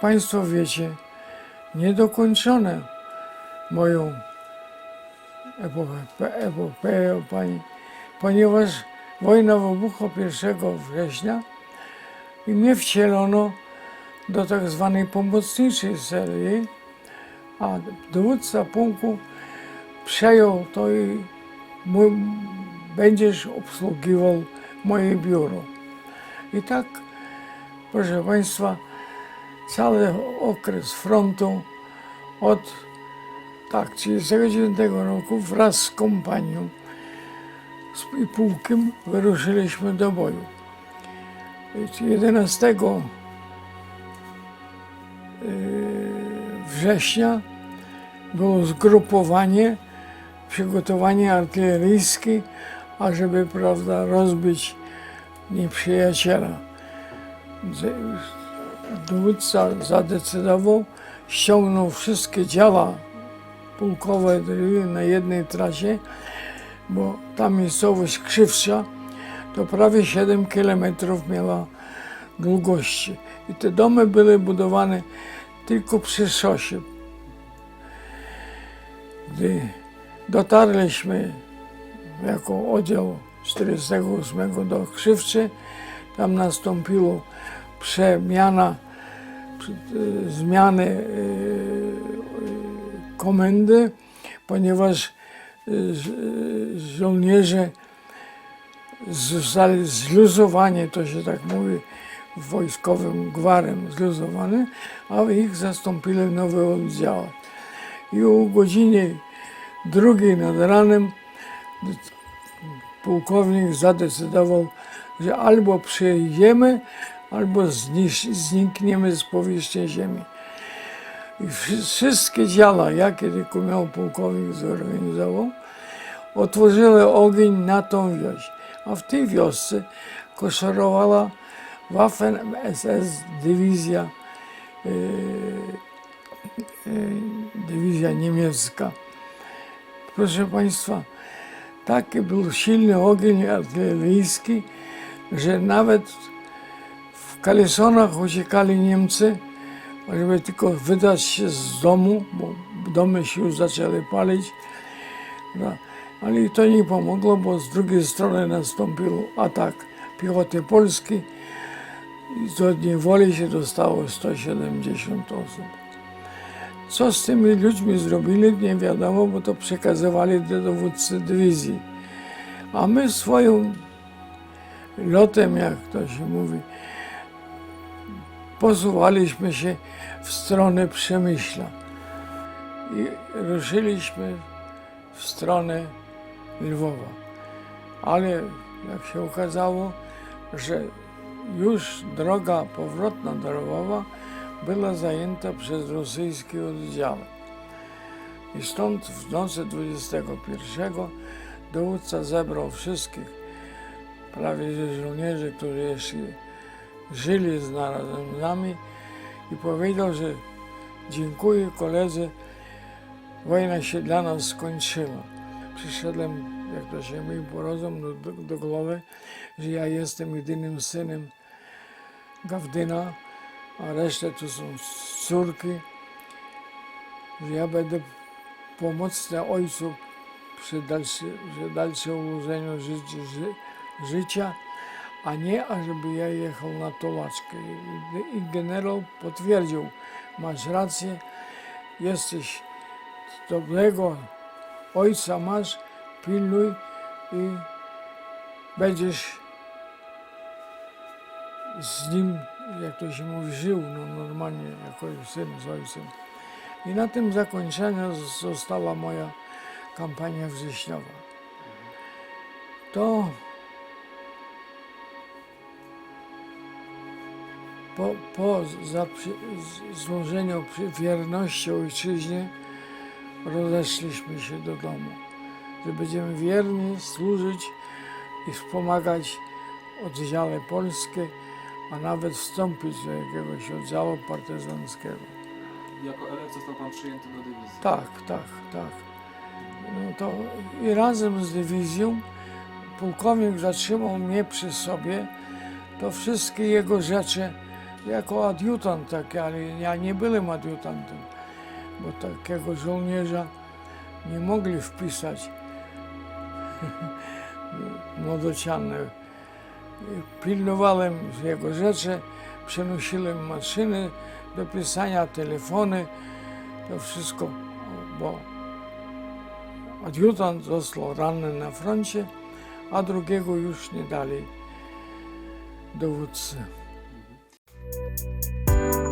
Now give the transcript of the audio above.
Państwo wiecie, niedokończone moją epokę, epopeję, pani, ponieważ wojna wybuchła 1 września i mnie wcielono do tak zwanej pomocniczej serii, a dowódca pułku przejął to i mój, będziesz obsługiwał moje biuro. I tak, proszę Państwa, cały okres frontu od tak, 39 roku wraz z kompanią i pułkiem wyruszyliśmy do boju. I 11 yy, września było zgrupowanie, przygotowanie artyleryjskie, ażeby prawda, rozbić nieprzyjaciela. Dowódca zadecydował, ściągnął wszystkie działa pułkowe na jednej trasie, bo ta miejscowość Krzywsza to prawie 7 kilometrów miała długości. I te domy były budowane tylko przy szosie. Gdy dotarliśmy jako oddział 48 do Krzywczy, tam nastąpiło przemiana, e, zmiany e, e, komendy, ponieważ żołnierze zostali zluzowani, to się tak mówi wojskowym gwarem zluzowany, a ich zastąpili nowe oddziały. I o godzinie drugiej nad ranem pułkownik zadecydował, że albo przejdziemy, albo znikniemy z powierzchni ziemi. I wszy- wszystkie działa, jakie tylko miał pułkownik zorganizował, otworzyły ogień na tą wieś. A w tej wiosce koszorowała Waffen SS dywizja, e, e, dywizja niemiecka. Proszę Państwa, taki był silny ogień artyleryjski, że nawet w kalesonach uciekali Niemcy, żeby tylko wydać się z domu, bo domy się już zaczęły palić. No, ale to nie pomogło, bo z drugiej strony nastąpił atak piechoty polskiej i do niewoli się dostało 170 osób. Co z tymi ludźmi zrobili, nie wiadomo, bo to przekazywali do dowódcy dywizji. A my swoim lotem, jak to się mówi, posuwaliśmy się w stronę Przemyśla. I ruszyliśmy w stronę Lwowa. Ale jak się okazało, że już droga powrotna do Lwowa była zajęta przez rosyjskie oddziały. I stąd w nocy 21 dowódca zebrał wszystkich prawie żołnierzy, którzy jeszcze żyli z nami i powiedział, że dziękuję koledzy, wojna się dla nas skończyła. Przyszedłem, jak to się mówi po rozum, do, do, do głowy, że ja jestem jedynym synem Gawdyna, a resztę to są córki, że ja będę pomocny ojcu przy, dalszy, przy dalszym ułożeniu ży, ży, życia, a nie ażeby ja jechał na tolaczkę. I, I generał potwierdził, masz rację, jesteś dobrego ojca masz, pilnuj i będziesz z nim, jak to się mówi, żył no, normalnie jako syn z ojcem. I na tym zakończeniu została moja kampania wrześniowa. To po, po zaprzy, złożeniu wierności ojczyźnie rozeszliśmy się do domu, że będziemy wierni służyć i wspomagać oddziały polskie, a nawet wstąpić do jakiegoś oddziału partyzanckiego. Jako elef został pan przyjęty do dywizji. Tak, tak, tak. No to i razem z dywizją pułkownik zatrzymał mnie przy sobie, to wszystkie jego rzeczy jako adiutant taki, ale ja nie byłem adiutantem, bo takiego żołnierza nie mogli wpisać młodociane. Pilnowałem jego rzeczy, przenosiłem maszyny do pisania, telefony, to wszystko, bo adiutant został ranny na froncie, a drugiego już nie dali dowódcy.